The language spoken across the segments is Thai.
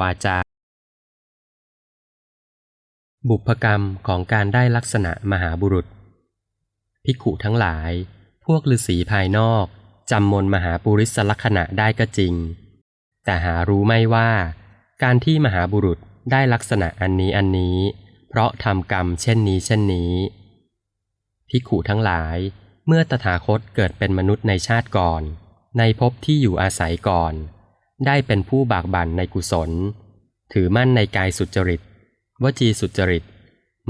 วาจา บุพกรรมของการได้ลักษณะมหาบุรุษภิกขุทั้งหลาย พวกฤาษีภายนอกจำมนมหาปุริสลักษณะได้ก็จริง แต่หารู้ไม่ว่า การที่มหาบุรุษได้ลักษณะอันนี้อันนี้ เพราะทำกรรมเช่นนี้เช่นนี้ภิกขุทั้งหลาย เมื่อตถาคตเกิดเป็นมนุษย์ในชาติก่อน ในภพที่อยู่อาศัยก่อน ได้เป็นผู้บากบั่นในกุศล ถือมั่นในกายสุจริต วจีสุจริต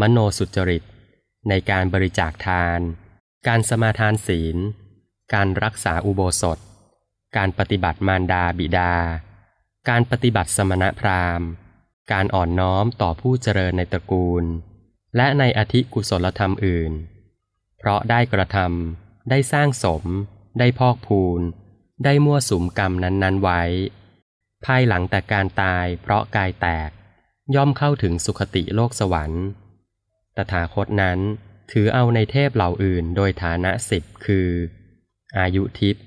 มโนสุจริต ในการบริจาคทาน การสมาทานศีล การรักษาอุโบสถ การปฏิบัติมารดาบิดา การปฏิบัติสมณพราหมณ์ การอ่อนน้อมต่อผู้เจริญในตระกูล และในอธิกุศลธรรมอื่น เพราะได้กระทำได้สร้างสม ได้พอกพูนได้มั่วสุมกรรมนั้น ๆ ไว้ ภายหลังแต่การตายเพราะกายแตก ย่อมเข้าถึงสุคติโลกสวรรค์ ตถาคตนั้นถือเอาในเทพเหล่าอื่นโดยฐานะสิบคือ อายุทิพย์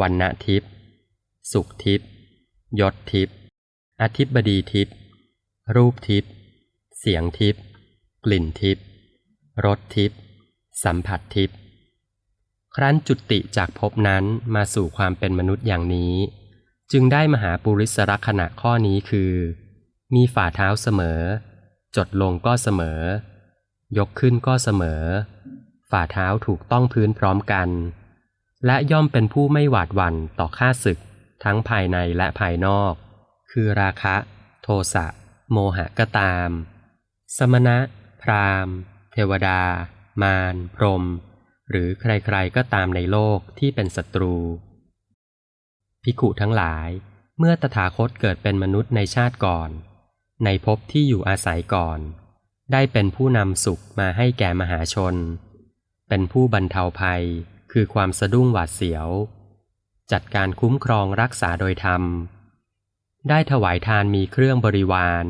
วันณทิพย์สุขทิพย์ยศทิพย์อธิบดีทิพย์รูปทิพย์เสียงทิพย์กลิ่นทิพย์รสทิพย์สัมผัสทิพย์ครั้นจุติจากภพนั้นมาสู่ความเป็นมนุษย์อย่างนี้ จึงได้มหาปุริสรักษณะข้อนี้คือ มีฝ่าเท้าเสมอ จดลงก็เสมอ ยกขึ้นก็เสมอ ฝ่าเท้าถูกต้องพื้นพร้อมกัน และย่อมเป็นผู้ไม่หวาดหวั่นต่อข้าศึก ทั้งภายในและภายนอก คือราคะ โทสะโมหะก็ตาม สมณะ พราหมณ์ เทวดา มาร พรหมหรือใครๆก็ตามในโลกที่เป็นศัตรู ภิกขุทั้งหลาย เมื่อตถาคตเกิดเป็นมนุษย์ในชาติก่อน ในภพที่อยู่อาศัยก่อน ได้เป็นผู้นำสุขมาให้แก่มหาชน เป็นผู้บรรเทาภัย คือความสะดุ้งหวาดเสียว จัดการคุ้มครองรักษาโดยธรรม ได้ถวายทานมีเครื่องบริวาร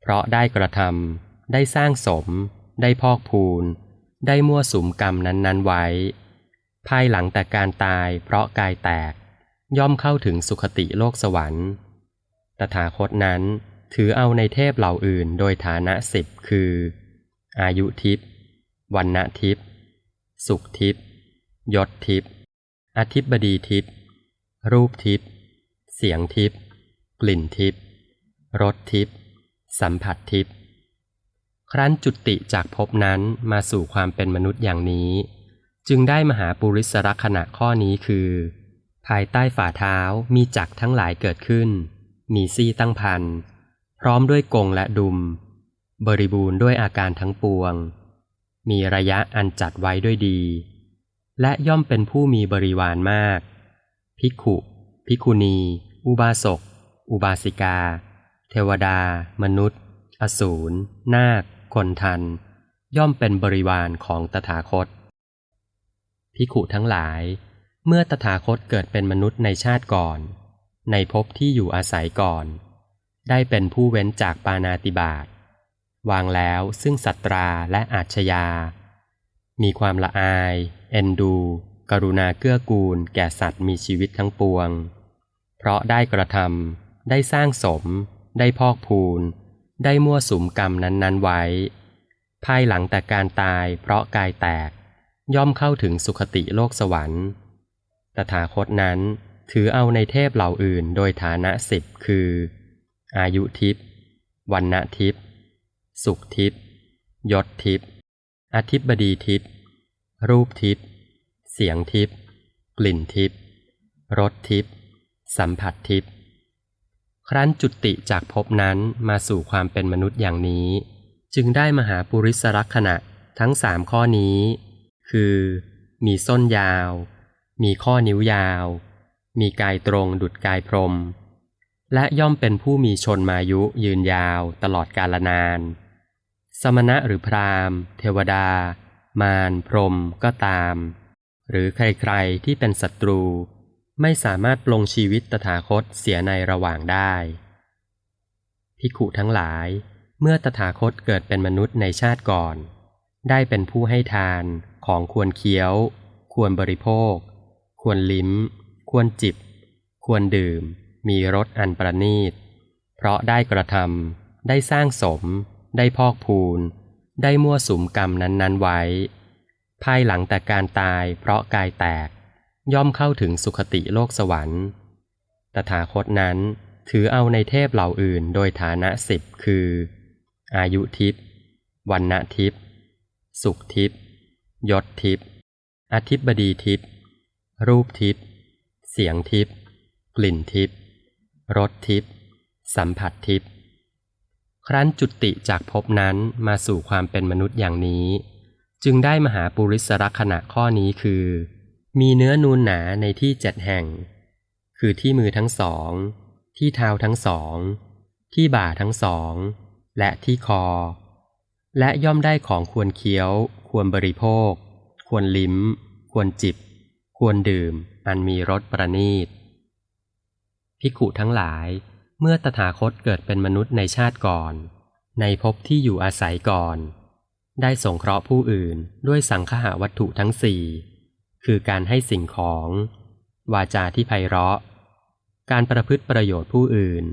เพราะได้กระทำได้สร้างสม ได้พอกพูน ได้มั่วสุมกรรมนั้น ๆ ไว้ ภายหลังแต่การตายเพราะกายแตก ย่อมเข้าถึงสุคติโลกสวรรค์ ตถาคตนั้นถือเอาในเทพเหล่าอื่นโดยฐานะสิบคือ อายุทิพย์วันณทิพย์สุขทิพย์ยศทิพย์อธิบดีทิพย์รูปทิพย์เสียงทิพย์กลิ่นทิพย์รสทิพย์สัมผัสทิพย์ครั้นจุติจากภพนั้นมาสู่ความเป็นมนุษย์อย่างนี้ จึงได้มหาปุริสรักษณะข้อนี้คือ ภายใต้ฝ่าเท้ามีจักรทั้งหลายเกิดขึ้น มีซี่ตั้งพัน พร้อมด้วยกงและดุม บริบูรณ์ด้วยอาการทั้งปวง มีระยะอันจัดไว้ด้วยดี และย่อมเป็นผู้มีบริวารมาก ภิกขุ ภิกขุณี อุบาสก อุบาสิกา เทวดา มนุษย์ อสูร นาค คนทัน ย่อมเป็นบริวารของตถาคต ภิกขุทั้งหลาย เมื่อตถาคตเกิดเป็นมนุษย์ในชาติก่อน ในภพที่อยู่อาศัยก่อน ได้เป็นผู้เว้นจากปานาติบาตวางแล้วซึ่งสัตราและอาชญา มีความละอาย เอ็นดู กรุณาเกื้อกูล แก่สัตว์มีชีวิตทั้งปวง เพราะได้กระทำได้สร้างสม ได้พอกพูน ได้มั่วสุมกรรมนั้นๆไว้ ภายหลังแต่การตายเพราะกายแตก ย่อมเข้าถึงสุคติโลกสวรรค์ ตถาคตนั้นถือเอาในเทพเหล่าอื่นโดยฐานะสิบคือ อายุทิพย์วันณทิพย์สุขทิพย์ยศทิพย์อธิบดีทิพย์รูปทิพย์เสียงทิพย์กลิ่นทิพย์รสทิพย์สัมผัสทิพย์ครั้นจุติจากภพนั้นมาสู่ความเป็นมนุษย์อย่างนี้ จึงได้มหาปุริสรักษณะทั้งสามข้อนี้ คือ มีส้นยาว มีข้อนิ้วยาว มีกายตรงดุดกายพรม และย่อมเป็นผู้มีชนมายุยืนยาวตลอดกาลนาน สมณะหรือพราหมณ์ เทวดา มารพรมก็ตาม หรือใครๆที่เป็นศัตรู ไม่สามารถปลงชีวิตตถาคตเสียในระหว่างได้ภิกขุทั้งหลาย เมื่อตถาคตเกิดเป็นมนุษย์ในชาติก่อน ได้เป็นผู้ให้ทานของควรเคี้ยว ควรบริโภค ควรลิ้ม ควรจิบ ควรดื่ม มีรสอันประณีต เพราะได้กระทำได้สร้างสม ได้พอกพูน ได้มั่วสุมกรรมนั้นๆไว้ ภายหลังแต่การตายเพราะกายแตก ย่อมเข้าถึงสุคติโลกสวรรค์ ตถาคตนั้นถือเอาในเทพเหล่าอื่นโดยฐานะสิบคือ อายุทิพย์วันณทิพย์สุขทิพย์ยศทิพย์อธิบดีทิพย์ รูปทิพย์เสียงทิพย์กลิ่นทิพย์รสทิพย์สัมผัสทิพย์ครั้นจุติจากภพนั้นมาสู่ความเป็นมนุษย์อย่างนี้ จึงได้มหาปุริสรักษณะข้อนี้คือ มีเนื้อนูนหนาในที่เจ็ดแห่ง คือที่มือทั้งสอง ที่เท้าทั้งสอง ที่บ่าทั้งสอง และที่คอ และย่อมได้ของควรเคี้ยว ควรบริโภค ควรลิ้ม ควรจิบ ควรดื่มอันมีรสประณีตภิกขุทั้งหลาย เมื่อตถาคตเกิดเป็นมนุษย์ในชาติก่อน ในภพที่อยู่อาศัยก่อน ได้สงเคราะห์ผู้อื่นด้วยสังคหาวัตถุทั้งสี่ คือการให้สิ่งของ วาจาที่ไพเราะ การประพฤติประโยชน์ผู้อื่น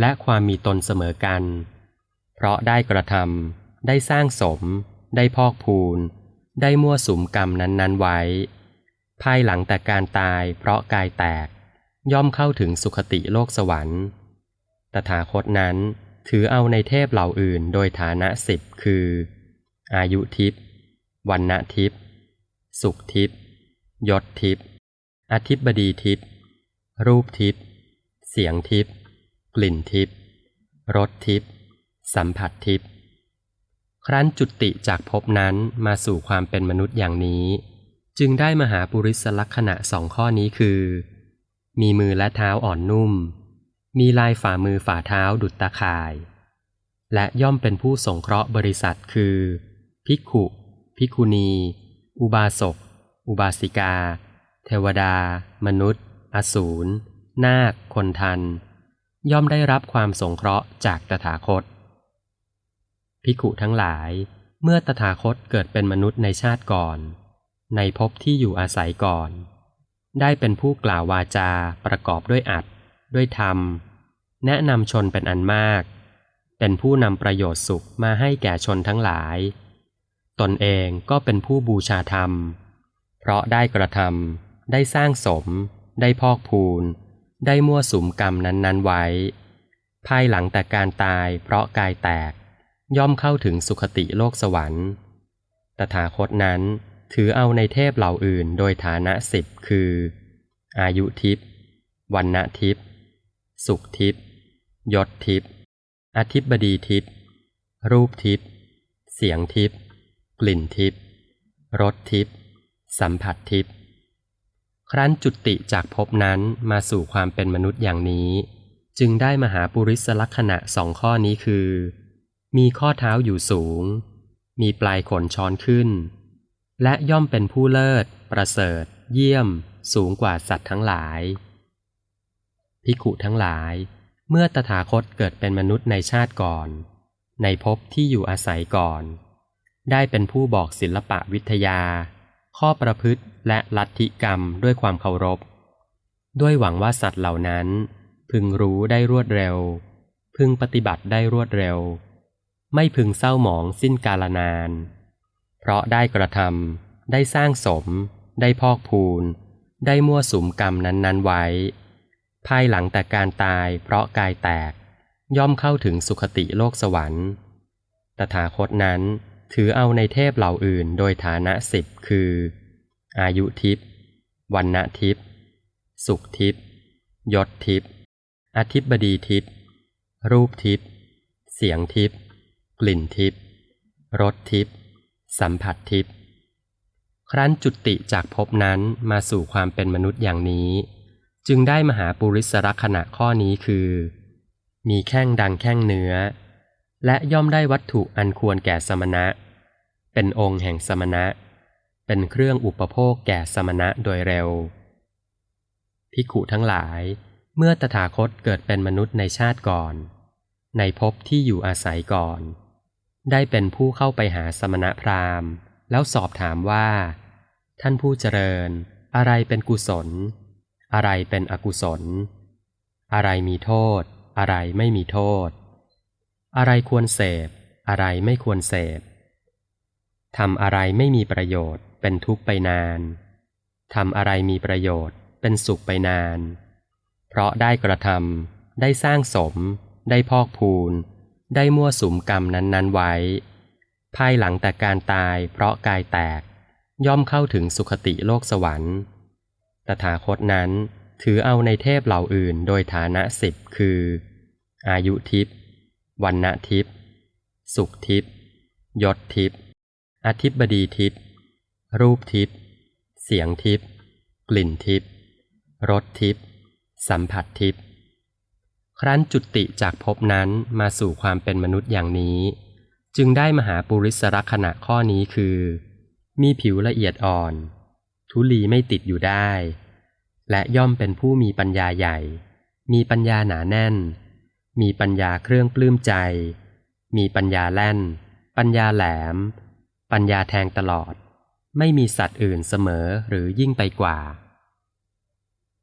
และความมีตนเสมอกัน เพราะได้กระทำได้สร้างสม ได้พอกพูน ได้มั่วสุมกรรมนั้น ๆ ไว้ ภายหลังแต่การตายเพราะกายแตก ย่อมเข้าถึงสุคติโลกสวรรค์ ตถาคตนั้นถือเอาในเทพเหล่าอื่นโดยฐานะสิบคือ อายุทิพย์วันณทิพย์สุขทิพย์ยศทิพย์อธิบดีทิพย์รูปทิพย์เสียงทิพย์กลิ่นทิพย์รสทิพย์สัมผัสทิพย์ครั้นจุติจากภพนั้นมาสู่ความเป็นมนุษย์อย่างนี้ จึงได้มหาปุริสลักษณะสองข้อนี้คือ มีมือและเท้าอ่อนนุ่ม มีลายฝ่ามือฝ่าเท้าดุจตาข่าย และย่อมเป็นผู้สงเคราะห์บริษัทคือ ภิกขุ ภิกขุณี อุบาสก อุบาสิกา เทวดา มนุษย์ อสูร นาค คนทัน ย่อมได้รับความสงเคราะห์จากตถาคต ภิกขุทั้งหลาย เมื่อตถาคตเกิดเป็นมนุษย์ในชาติก่อน ในภพที่อยู่อาศัยก่อน ได้เป็นผู้กล่าววาจาประกอบด้วยอัด ด้วยธรรม แนะนำชนเป็นอันมาก เป็นผู้นำประโยชน์สุขมาให้แก่ชนทั้งหลาย ตนเองก็เป็นผู้บูชาธรรม เพราะได้กระทำได้สร้างสม ได้พอกพูน ได้มั่วสุมกรรมนั้นๆไว้ ภายหลังแต่การตายเพราะกายแตกย่อมเข้าถึงสุคติโลกสวรรค์ ตถาคตนั้น ถือเอาในเทพเหล่าอื่นโดยฐานะสิบคือ อายุทิพย์วันณทิพย์สุขทิพย์ยศทิพย์อธิบดีทิพย์รูปทิพย์เสียงทิพย์กลิ่นทิพย์รสทิพย์สัมผัสทิพย์ครั้นจุติจากภพนั้นมาสู่ความเป็นมนุษย์อย่างนี้ จึงได้มหาปุริสลักษณะสองข้อนี้คือ มีข้อเท้าอยู่สูง มีปลายขนช้อนขึ้น และย่อมเป็นผู้เลิศ ประเสริฐ เยี่ยม สูงกว่าสัตว์ทั้งหลายภิกขุทั้งหลาย เมื่อตถาคตเกิดเป็นมนุษย์ในชาติก่อน ในภพที่อยู่อาศัยก่อน ได้เป็นผู้บอกศิลปะวิทยา ข้อประพฤติและลัทธิกรรมด้วยความเคารพ ด้วยหวังว่าสัตว์เหล่านั้น พึงรู้ได้รวดเร็ว พึงปฏิบัติได้รวดเร็ว ไม่พึงเศร้าหมองสิ้นกาลนาน เพราะได้กระทำได้สร้างสม ได้พอกพูน ได้มั่วสุมกรรมนั้นๆไว้ ภายหลังแต่การตายเพราะกายแตก ย่อมเข้าถึงสุคติโลกสวรรค์ ตถาคตนั้นถือเอาในเทพเหล่าอื่นโดยฐานะสิบคือ อายุทิพย์วันณทิพย์สุขทิพย์ยศทิพย์อธิบดีทิพย์รูปทิพย์เสียงทิพย์กลิ่นทิพย์รสทิพย์ สัมผัสทิพย์ครั้นจุติจากภพนั้นมาสู่ความเป็นมนุษย์อย่างนี้ จึงได้มหาปุริสรักษณะข้อนี้คือ มีแข้งดังแข้งเนื้อ และย่อมได้วัตถุอันควรแก่สมณะ เป็นองค์แห่งสมณะ เป็นเครื่องอุปโภคแก่สมณะโดยเร็วภิกขุทั้งหลาย เมื่อตถาคตเกิดเป็นมนุษย์ในชาติก่อน ในภพที่อยู่อาศัยก่อน ได้เป็นผู้เข้าไปหาสมณพราหมณ์ แล้วสอบถามว่า ท่านผู้เจริญ อะไรเป็นกุศล อะไรเป็นอกุศล อะไรมีโทษ อะไรไม่มีโทษ อะไรควรเสพ อะไรไม่ควรเสพทำอะไรไม่มีประโยชน์เป็นทุกข์ไปนานทำอะไรมีประโยชน์เป็นสุขไปนาน เพราะได้กระทำได้สร้างสม ได้พอกพูน ได้มั่วสุมกรรมนั้นๆไว้ ภายหลังแต่การตายเพราะกายแตก ย่อมเข้าถึงสุคติโลกสวรรค์ ตถาคตนั้นถือเอาในเทพเหล่าอื่นโดยฐานะสิบคือ อายุทิพย์วันณทิพย์สุขทิพย์ยศทิพย์อธิบดีทิพย์รูปทิพย์เสียงทิพย์กลิ่นทิพย์รสทิพย์สัมผัสทิพย์ ครั้นจุติจากภพนั้นมาสู่ความเป็นมนุษย์อย่างนี้ จึงได้มหาปุริสรักษณะข้อนี้คือ มีผิวละเอียดอ่อน ทุลีไม่ติดอยู่ได้ และย่อมเป็นผู้มีปัญญาใหญ่ มีปัญญาหนาแน่น มีปัญญาเครื่องปลื้มใจ มีปัญญาแล่น ปัญญาแหลม ปัญญาแทงตลอด ไม่มีสัตว์อื่นเสมอหรือยิ่งไปกว่า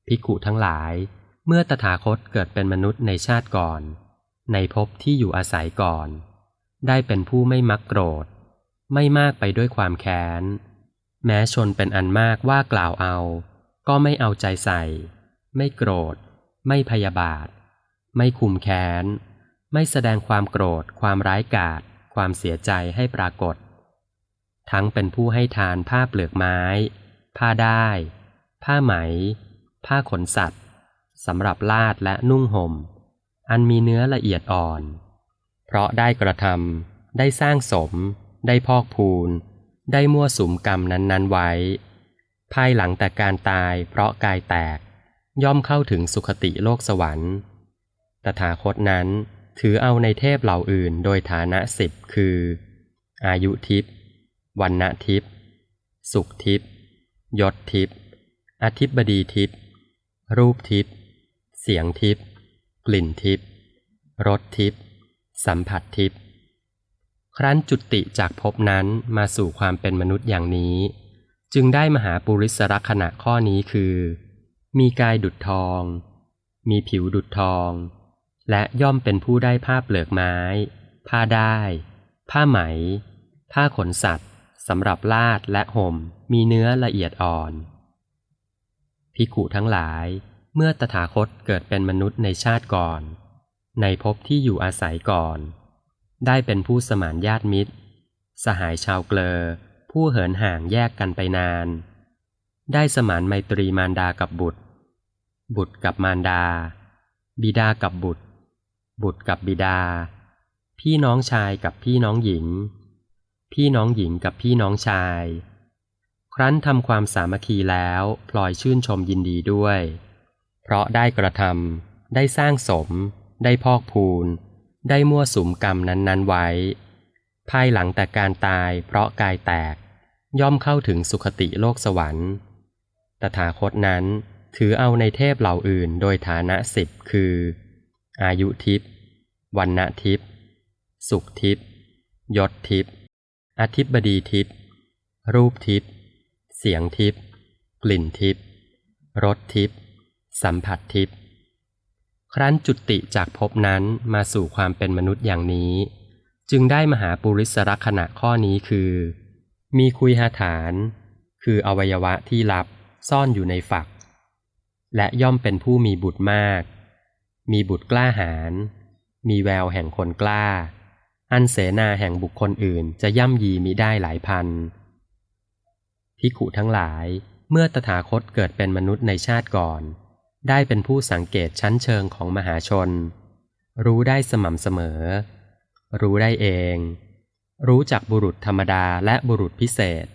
ภิกขุทั้งหลาย เมื่อตถาคตเกิดเป็นมนุษย์ในชาติก่อน ในภพที่อยู่อาศัยก่อน ได้เป็นผู้ไม่มักโกรธ ไม่มากไปด้วยความแค้น แม้ชนเป็นอันมากว่ากล่าวเอา ก็ไม่เอาใจใส่ ไม่โกรธ ไม่พยาบาท ไม่คุมแค้น ไม่แสดงความโกรธ ความร้ายกาจความเสียใจให้ปรากฏ ทั้งเป็นผู้ให้ทานผ้าเปลือกไม้ ผ้าได้ ผ้าไหม ผ้าขนสัตว์ สำหรับลาดและนุ่งห่ม อันมีเนื้อละเอียดอ่อน เพราะได้กระทำได้สร้างสม ได้พอกพูน ได้มั่วสุมกรรมนั้นๆไว้ ภายหลังแต่การตายเพราะกายแตก ย่อมเข้าถึงสุคติโลกสวรรค์ ตถาคตนั้นถือเอาในเทพเหล่าอื่นโดยฐานะสิบคือ อายุทิพย์วันณทิพย์สุขทิพย์ยศทิพย์อธิบดีทิพย์รูปทิพย์ เสียงทิพย์กลิ่นทิพย์รสทิพย์สัมผัสทิพย์ครั้นจุติจากภพนั้นมาสู่ความเป็นมนุษย์อย่างนี้ จึงได้มหาปุริสรักษณะข้อนี้คือ มีกายดุดทอง มีผิวดุดทอง และย่อมเป็นผู้ได้ผ้าเปลือกไม้ ผ้าได้ ผ้าไหม ผ้าขนสัตว์สำหรับลาดและห่มมีเนื้อละเอียดอ่อนภิกุทั้งหลาย เมื่อตถาคตเกิดเป็นมนุษย์ในชาติก่อน ในภพที่อยู่อาศัยก่อน ได้เป็นผู้สมานญาติมิตร สหายชาวเกลอ ผู้เหินห่างแยกกันไปนาน ได้สมานไมตรีมารดากับบุตร บุตรกับมารดา บิดากับบุตร บุตรกับบิดา พี่น้องชายกับพี่น้องหญิง พี่น้องหญิงกับพี่น้องชาย ครั้นทำความสามัคคีแล้วพลอยชื่นชมยินดีด้วย เพราะได้กระทำได้สร้างสม ได้พอกพูน ได้มั่วสุมกรรมนั้นๆไว้ ภายหลังแต่การตายเพราะกายแตก ย่อมเข้าถึงสุคติโลกสวรรค์ ตถาคตนั้นถือเอาในเทพเหล่าอื่นโดยฐานะสิบคือ อายุทิพย์วันณทิพย์สุขทิพย์ยศทิพย์อธิบดีทิพย์รูปทิพย์เสียงทิพย์กลิ่นทิพย์รสทิพย์ สัมผัสทิพย์ครั้นจุติจากภพนั้นมาสู่ความเป็นมนุษย์อย่างนี้ จึงได้มหาปุริสรักษณะข้อนี้คือ มีคุยหาฐาน คืออวัยวะที่ลับซ่อนอยู่ในฝัก และย่อมเป็นผู้มีบุตรมาก มีบุตรกล้าหาญมีแววแห่งคนกล้า อันเสนาแห่งบุคคลอื่นจะย่ำยีมิได้หลายพันภิกขุทั้งหลายเมื่อตถาคตเกิดเป็นมนุษย์ในชาติก่อน ได้เป็นผู้สังเกตชั้นเชิงของมหาชน รู้ได้สม่ำเสมอ รู้ได้เอง รู้จักบุรุษธรรมดาและบุรุษพิเศษ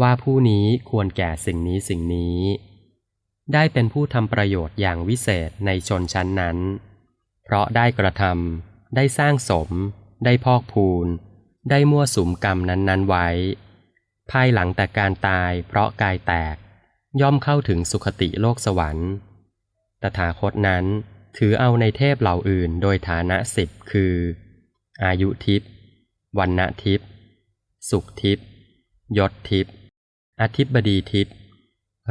ว่าผู้นี้ควรแก่สิ่งนี้สิ่งนี้ ได้เป็นผู้ทำประโยชน์อย่างวิเศษในชนชั้นนั้น เพราะได้กระทำได้สร้างสม ได้พอกพูน ได้มั่วสุมกรรมนั้นๆไว้ ภายหลังแต่การตายเพราะกายแตกย่อมเข้าถึงสุคติโลกสวรรค์ ตถาคตนั้นถือเอาในเทพเหล่าอื่นโดยฐานะสิบคือ อายุทิพย์วันณทิพย์สุขทิพย์ยศทิพย์อธิบดีทิพย์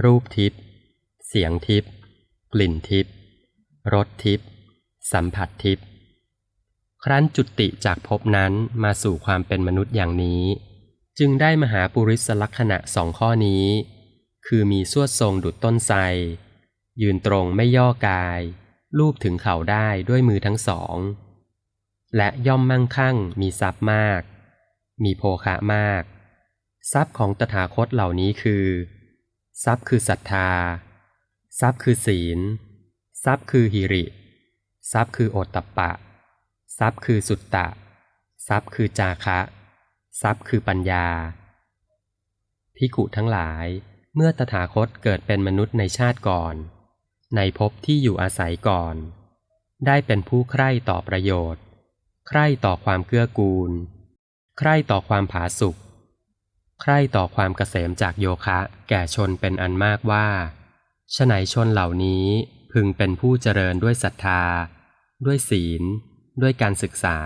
รูปทิพย์เสียงทิพย์กลิ่นทิพย์รสทิพย์สัมผัสทิพย์ครั้นจุติจากภพนั้นมาสู่ความเป็นมนุษย์อย่างนี้ จึงได้มหาปุริสลักษณะสองข้อนี้ คือมีสวดทรงดุจต้นไทร ยืนตรงไม่ย่อกายรูปถึงเข่าได้ด้วยมือทั้งสอง และย่อมมั่งคั่งมีทรัพย์มาก มีโภคะมาก ทรัพย์ของตถาคตเหล่านี้คือ ทรัพย์คือศรัทธา ทรัพย์คือศีล ทรัพย์คือหิริ ทรัพย์คือโอตตัปปะ ทรัพย์คือสุตตะ ทรัพย์คือจาคะ ทรัพย์คือปัญญาพิกุทั้งหลายเมื่อตถาคตเกิดเป็นมนุษย์ในชาติก่อน ในภพที่อยู่อาศัยก่อน ได้เป็นผู้ใคร่ต่อประโยชน์ ใคร่ต่อความเกื้อกูล ใคร่ต่อความผาสุกใคร่ต่อความเกษมจากโยคะ แก่ชนเป็นอันมากว่าฉไหนชนเหล่านี้พึงเป็นผู้เจริญด้วยศรัทธา ด้วยศีล ด้วยการศึกษา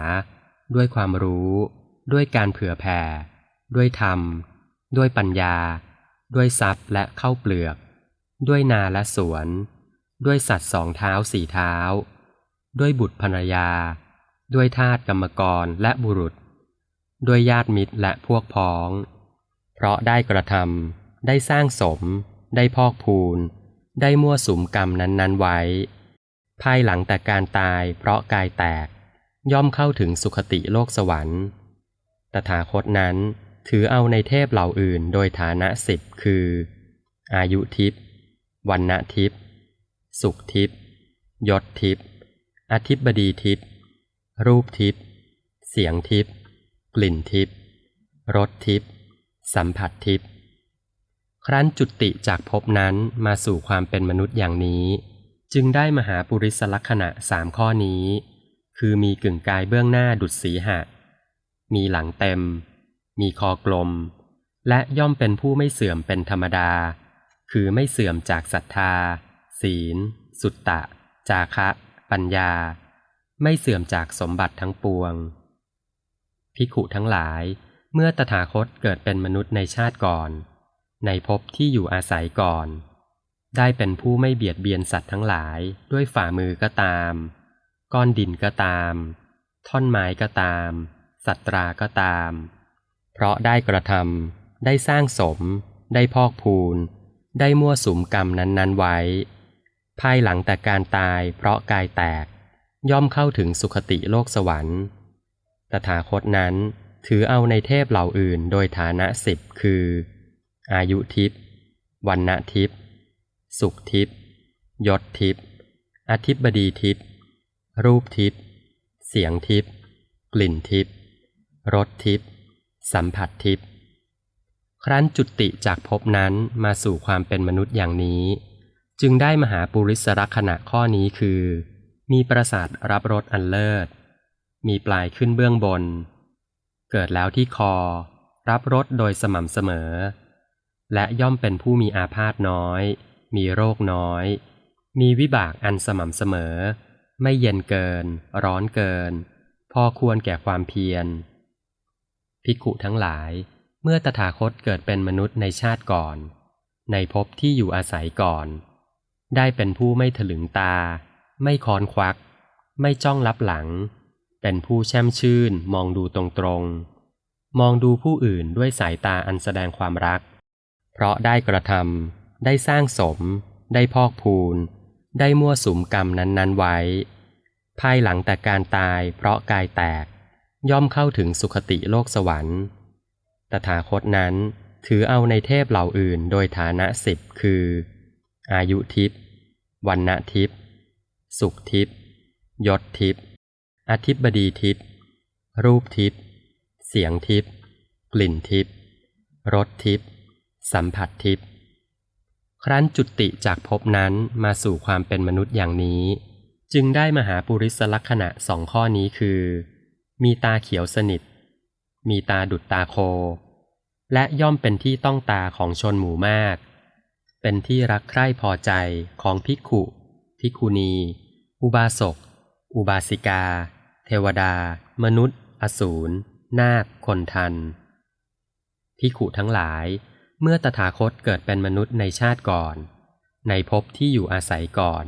ด้วยความรู้ ด้วยการเผื่อแผ่ ด้วยธรรม ด้วยปัญญา ด้วยทรัพย์และเข้าเปลือก ด้วยนาและสวน ด้วยสัตว์สองเท้าสี่เท้า ด้วยบุตรภรรยา ด้วยทาสกรรมกรและบุรุษ ด้วยญาติมิตรและพวกพ้อง เพราะได้กระทำได้สร้างสม ได้พอกพูน ได้มั่วสุมกรรมนั้นๆไว้ ภายหลังแต่การตายเพราะกายแตก ย่อมเข้าถึงสุคติโลกสวรรค์ ตถาคตนั้นถือเอาในเทพเหล่าอื่นโดยฐานะสิบคือ อายุทิพย์วันณทิพย์ สุขทิพย์ยศทิพย์อธิบดีทิพย์รูปทิพย์เสียงทิพย์กลิ่นทิพย์รสทิพย์สัมผัสทิพย์ครั้นจุติจากภพนั้นมาสู่ความเป็นมนุษย์อย่างนี้ จึงได้มหาปุริสลักษณะสามข้อนี้ คือมีกึ่งกายเบื้องหน้าดุจสีหะ มีหลังเต็ม มีคอกลม และย่อมเป็นผู้ไม่เสื่อมเป็นธรรมดา คือไม่เสื่อมจากศรัทธา ศีล สุตตะ จาคะ ปัญญา ไม่เสื่อมจากสมบัติทั้งปวง ภิกขุทั้งหลาย เมื่อตถาคตเกิดเป็นมนุษย์ในชาติก่อน ในภพที่อยู่อาศัยก่อน ได้เป็นผู้ไม่เบียดเบียนสัตว์ทั้งหลายด้วยฝ่ามือก็ตาม ก้อนดินก็ตาม ท่อนไม้ก็ตาม สัตราก็ตาม เพราะได้กระทำได้สร้างสม ได้พอกพูนได้มั่วสุมกรรมนั้น ๆ ไว้ ภายหลังแต่การตายเพราะกายแตก ย่อมเข้าถึงสุคติโลกสวรรค์ ตถาคตนั้นถือเอาในเทพเหล่าอื่นโดยฐานะสิบคือ อายุทิพย์วันณทิพย์สุขทิพย์ยศทิพย์อธิบดีทิพย์รูปทิพย์เสียงทิพย์กลิ่นทิพย์รสทิพย์สัมผัสทิพย์ครั้นจุติจากภพนั้นมาสู่ความเป็นมนุษย์อย่างนี้ จึงได้มหาปุริสรักษณะข้อนี้คือ มีประสาทรับรสอันเลิศ มีปลายขึ้นเบื้องบน เกิดแล้วที่คอ รับรสโดยสม่ำเสมอ และย่อมเป็นผู้มีอาพาธน้อย มีโรคน้อย มีวิบากอันสม่ำเสมอ ไม่เย็นเกิน ร้อนเกิน พอควรแก่ความเพียรภิกขุทั้งหลายเมื่อตถาคตเกิดเป็นมนุษย์ในชาติก่อน ในภพที่อยู่อาศัยก่อน ได้เป็นผู้ไม่ถลึงตา ไม่คอนควัก ไม่จ้องลับหลัง เป็นผู้แช่มชื่นมองดูตรงๆ มองดูผู้อื่นด้วยสายตาอันแสดงความรัก เพราะได้กระทำได้สร้างสม ได้พอกพูน ได้มั่วสุมกรรมนั้นๆไว้ ภายหลังแต่การตายเพราะกายแตก ย่อมเข้าถึงสุคติโลกสวรรค์ ตถาคตนั้นถือเอาในเทพเหล่าอื่นโดยฐานะสิบคือ อายุทิพย์วันณทิพย์สุขทิพย์ยศทิพย์อธิบดีทิพย์รูปทิพย์เสียงทิพย์กลิ่นทิพย์รสทิพย์สัมผัสทิพย์ครั้นจุติจากภพนั้นมาสู่ความเป็นมนุษย์อย่างนี้ จึงได้มหาปุริสลักษณะสองข้อนี้คือ มีตาเขียวสนิท มีตาดุดตาโค และย่อมเป็นที่ต้องตาของชนหมู่มาก เป็นที่รักใคร่พอใจของภิกขุภิกขุณี อุบาสก อุบาสิกา เทวดา มนุษย์ อสูร นาค คนทัน ภิกขุทั้งหลาย เมื่อตถาคตเกิดเป็นมนุษย์ในชาติก่อน ในภพที่อยู่อาศัยก่อน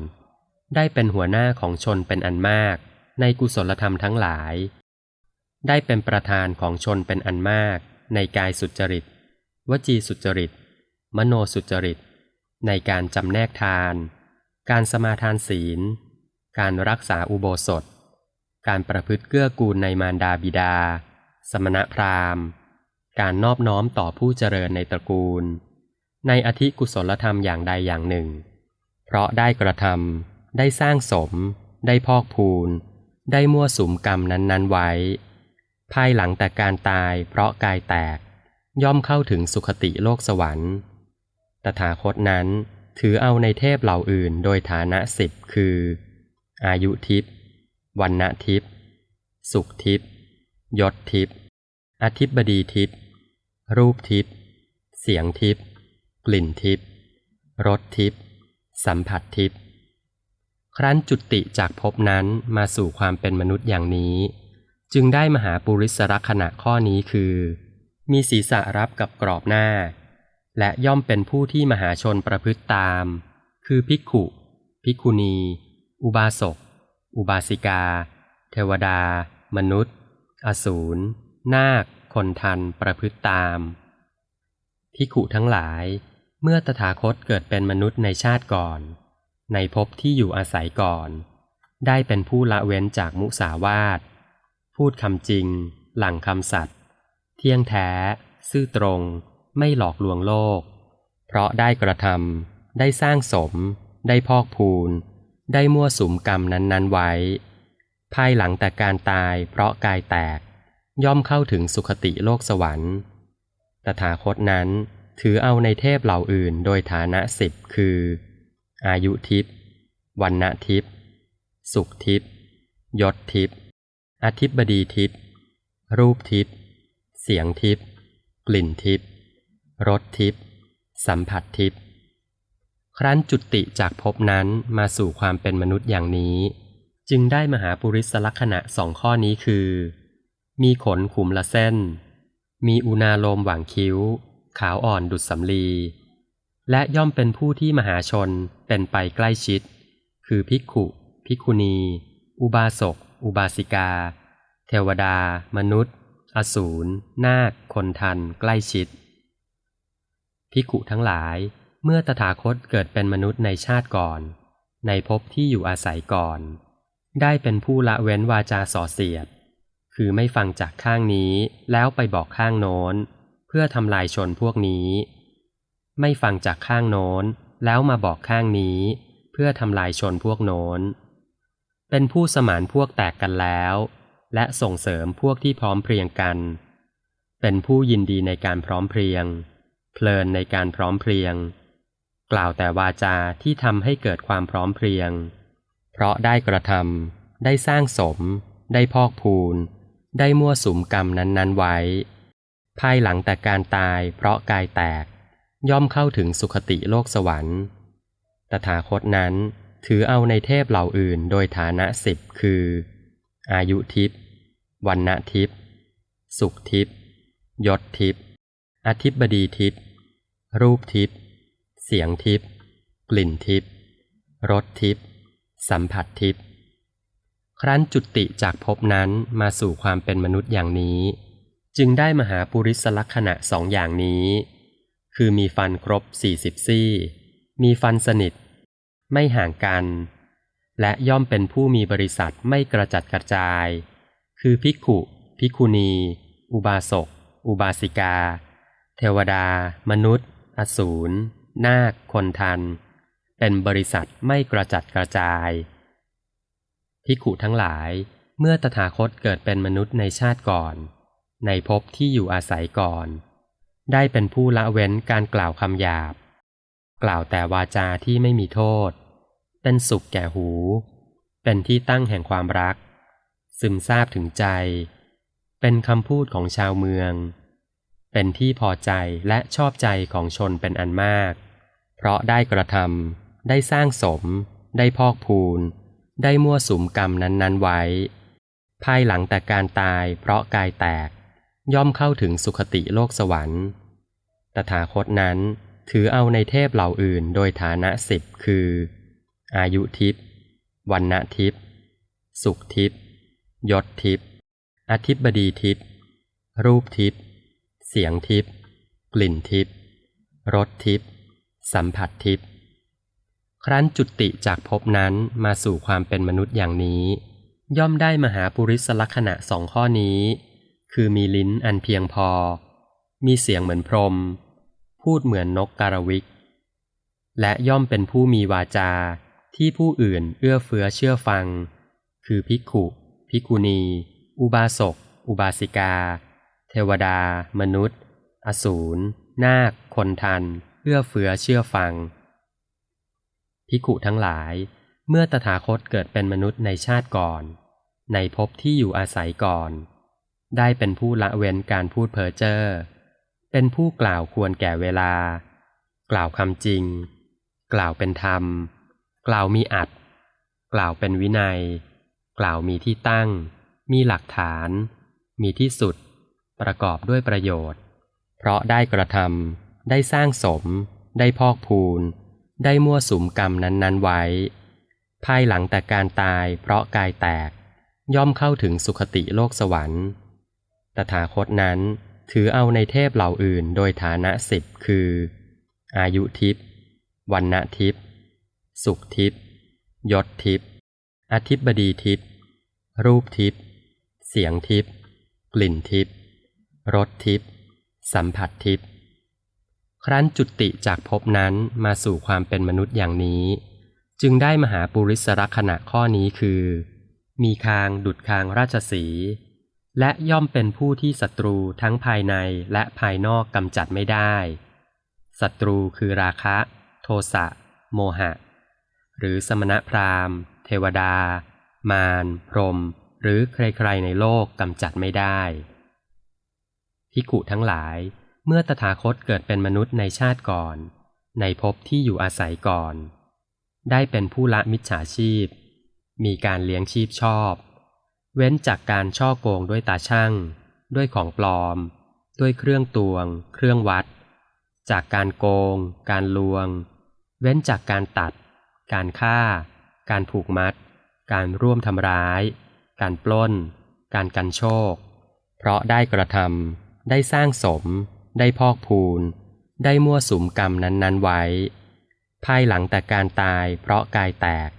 ได้เป็นหัวหน้าของชนเป็นอันมาก ในกุศลธรรมทั้งหลาย ได้เป็นประธานของชนเป็นอันมาก ในกายสุจริต วจีสุจริต มโนสุจริต ในการจำแนกทาน การสมาทานศีล การรักษาอุโบสถ การประพฤติเกื้อกูลในมารดาบิดา สมณพราหมณ์ การนอบน้อมต่อผู้เจริญในตระกูล ในอธิกุศลธรรมอย่างใดอย่างหนึ่ง เพราะได้กระทำได้สร้างสม ได้พอกพูน ได้มั่วสุมกรรมนั้นๆไว้ ภายหลังแต่การตายเพราะกายแตกย่อมเข้าถึงสุคติโลกสวรรค์ ตถาคตนั้นถือเอาในเทพเหล่าอื่นโดยฐานะสิบคือ อายุทิพย์วันณทิพย์สุขทิพย์ยศทิพย์อธิบดีทิพย์รูปทิพย์เสียงทิพย์กลิ่นทิพย์รสทิพย์สัมผัสทิพย์ครั้นจุติจากภพนั้นมาสู่ความเป็นมนุษย์อย่างนี้ จึงได้มหาปุริสรักษณะข้อนี้คือ มีศีรษะรับกับกรอบหน้า และย่อมเป็นผู้ที่มหาชนประพฤติตาม คือภิกขุ ภิกขุณี อุบาสก อุบาสิกา เทวดา มนุษย์ อสูร นาค คนทัน ประพฤติตาม ภิกขุทั้งหลาย เมื่อตถาคตเกิดเป็นมนุษย์ในชาติก่อน ในภพที่อยู่อาศัยก่อน ได้เป็นผู้ละเว้นจากมุสาวาท พูดคำจริง หลังคำสัตย์ เที่ยงแท้ ซื่อตรง ไม่หลอกลวงโลก เพราะได้กระทำได้สร้างสม ได้พอกพูน ได้มั่วสุมกรรมนั้นๆไว้ ภายหลังแต่การตายเพราะกายแตก ย่อมเข้าถึงสุคติโลกสวรรค์ ตถาคตนั้นถือเอาในเทพเหล่าอื่นโดยฐานะสิบคือ อายุทิพย์วันณทิพย์สุขทิพย์ยศทิพย์อธิบดีทิพย์รูปทิพย์เสียงทิพย์กลิ่นทิพย์ รสทิพย์สัมผัสทิพย์ครั้นจุติจากภพนั้นมาสู่ความเป็นมนุษย์อย่างนี้ จึงได้มหาปุริสลักษณะสองข้อนี้คือ มีขนขุมละเส้น มีอุณาโลมหว่างคิ้ว ขาวอ่อนดุดสำลี และย่อมเป็นผู้ที่มหาชนเป็นไปใกล้ชิด คือภิกขุ ภิกขุณี อุบาสก อุบาสิกา เทวดา มนุษย์ อสูร นาค คนทัน ใกล้ชิด ภิกขุทั้งหลาย เมื่อตถาคตเกิดเป็นมนุษย์ในชาติก่อน ในภพที่อยู่อาศัยก่อน ได้เป็นผู้ละเว้นวาจาส่อเสียด คือไม่ฟังจากข้างนี้แล้วไปบอกข้างโน้น เพื่อทำลายชนพวกนี้ ไม่ฟังจากข้างโน้นแล้วมาบอกข้างนี้ เพื่อทำลายชนพวกโน้น เป็นผู้สมานพวกแตกกันแล้ว และส่งเสริมพวกที่พร้อมเพรียงกัน เป็นผู้ยินดีในการพร้อมเพรียง เพลินในการพร้อมเพรียง กล่าวแต่วาจาที่ทำให้เกิดความพร้อมเพรียง เพราะได้กระทำได้สร้างสม ได้พอกพูน ได้มั่วสุมกรรมนั้นๆไว้ ภายหลังแต่การตายเพราะกายแตก ย่อมเข้าถึงสุคติโลกสวรรค์ ตถาคตนั้นถือเอาในเทพเหล่าอื่นโดยฐานะสิบคือ อายุทิพย์วันณทิพย์สุขทิพย์ยศทิพย์ อธิบดีทิพย์รูปทิพย์เสียงทิพย์กลิ่นทิพย์รสทิพย์สัมผัสทิพย์ครั้นจุติจากภพนั้นมาสู่ความเป็นมนุษย์อย่างนี้ จึงได้มหาปุริสลักษณะสองอย่างนี้ คือมีฟันครบสี่สิบซี่ มีฟันสนิท ไม่ห่างกัน และย่อมเป็นผู้มีบริษัทไม่กระจัดกระจาย คือภิกขุ ภิกขุณี อุบาสก อุบาสิกา เทวดา มนุษย์ อสูร นาค คนทัน เป็นบริษัทไม่กระจัดกระจายภิกขุทั้งหลายเมื่อตถาคตเกิดเป็นมนุษย์ในชาติก่อน ในภพที่อยู่อาศัยก่อน ได้เป็นผู้ละเว้นการกล่าวคำหยาบ กล่าวแต่วาจาที่ไม่มีโทษ เป็นสุขแก่หู เป็นที่ตั้งแห่งความรัก ซึมซาบถึงใจ เป็นคำพูดของชาวเมือง เป็นที่พอใจและชอบใจของชนเป็นอันมาก เพราะได้กระทำได้สร้างสม ได้พอกพูน ได้มั่วสุมกรรมนั้นๆไว้ ภายหลังแต่การตายเพราะกายแตก ย่อมเข้าถึงสุคติโลกสวรรค์ ตถาคตนั้นถือเอาในเทพเหล่าอื่นโดยฐานะสิบคือ อายุทิพย์วันณทิพย์สุขทิพย์ยศทิพย์อธิบดีทิพย์รูปทิพย์ เสียงทิพย์กลิ่นทิพย์รสทิพย์สัมผัสทิพย์ครั้นจุติจากภพนั้นมาสู่ความเป็นมนุษย์อย่างนี้ ย่อมได้มหาปุริสลักษณะสองข้อนี้ คือมีลิ้นอันเพียงพอ มีเสียงเหมือนพรม พูดเหมือนนกการวิก และย่อมเป็นผู้มีวาจาที่ผู้อื่นเอื้อเฟื้อเชื่อฟัง คือภิกขุ ภิกขุณี อุบาสก อุบาสิกา เทวดา มนุษย์ อสูร นาค คนทัน เอื้อเฟื้อเชื่อฟังภิกขุทั้งหลาย เมื่อตถาคตเกิดเป็นมนุษย์ในชาติก่อน ในภพที่อยู่อาศัยก่อน ได้เป็นผู้ละเว้นการพูดเพ้อเจ้อ เป็นผู้กล่าวควรแก่เวลา กล่าวคำจริง กล่าวเป็นธรรม กล่าวมีอัด กล่าวเป็นวินัย กล่าวมีที่ตั้ง มีหลักฐาน มีที่สุด ประกอบด้วยประโยชน์ เพราะได้กระทำได้สร้างสม ได้พอกพูน ได้มั่วสุมกรรมนั้นๆไว้ ภายหลังแต่การตายเพราะกายแตก ย่อมเข้าถึงสุคติโลกสวรรค์ ตถาคตนั้นถือเอาในเทพเหล่าอื่นโดยฐานะสิบคือ อายุทิพย์วันณทิพย์สุขทิพย์ยศทิพย์อธิบดีทิพย์รูปทิพย์เสียงทิพย์กลิ่นทิพย์ รสทิพย์สัมผัสทิพย์ครั้นจุติจากภพนั้นมาสู่ความเป็นมนุษย์อย่างนี้ จึงได้มหาปุริสรักษณะข้อนี้คือ มีคางดุดคางราชสี และย่อมเป็นผู้ที่ศัตรูทั้งภายในและภายนอกกำจัดไม่ได้ศัตรูคือราคะ โทสะ โมหะ หรือสมณพราหมณ์ เทวดา มารพรม หรือใครๆในโลกกำจัดไม่ได้ พิกุทั้งหลาย เมื่อตถาคตเกิดเป็นมนุษย์ในชาติก่อน ในภพที่อยู่อาศัยก่อน ได้เป็นผู้ละมิจฉาชีพ มีการเลี้ยงชีพชอบ เว้นจากการช่อโกงด้วยตาช่าง ด้วยของปลอม ด้วยเครื่องตวง เครื่องวัด จากการโกง การลวง เว้นจากการตัด การฆ่า การผูกมัด การร่วมทำร้าย การปล้น การกันโชค เพราะได้กระทำ ได้สร้างสม ได้พอกพูน ได้มั่วสุมกรรมนั้น ๆ ไว้ ภายหลังแต่การตายเพราะกายแตก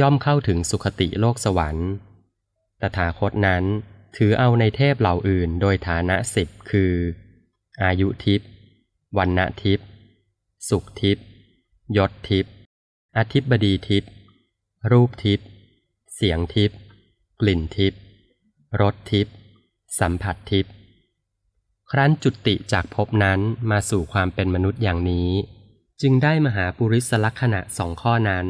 ย่อมเข้าถึงสุคติโลกสวรรค์ ตถาคตนั้นถือเอาในเทพเหล่าอื่นโดยฐานะสิบคือ อายุทิพย์วันณทิพย์สุขทิพย์ยศทิพย์อธิบดีทิพย์รูปทิพย์เสียงทิพย์กลิ่นทิพย์รสทิพย์สัมผัสทิพย์ ครั้นจุติจากภพนั้นมาสู่ความเป็นมนุษย์อย่างนี้ จึงได้มหาปุริสลักษณะสองข้อนั้น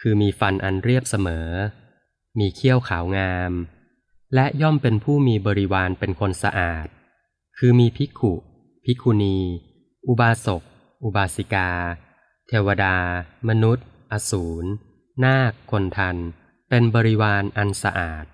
คือมีฟันอันเรียบเสมอ มีเขี้ยวขาวงาม และย่อมเป็นผู้มีบริวารเป็นคนสะอาด คือมีภิกขุ ภิกขุณี อุบาสก อุบาสิกา เทวดา มนุษย์ อสูร นาค คนทัน เป็นบริวารอันสะอาด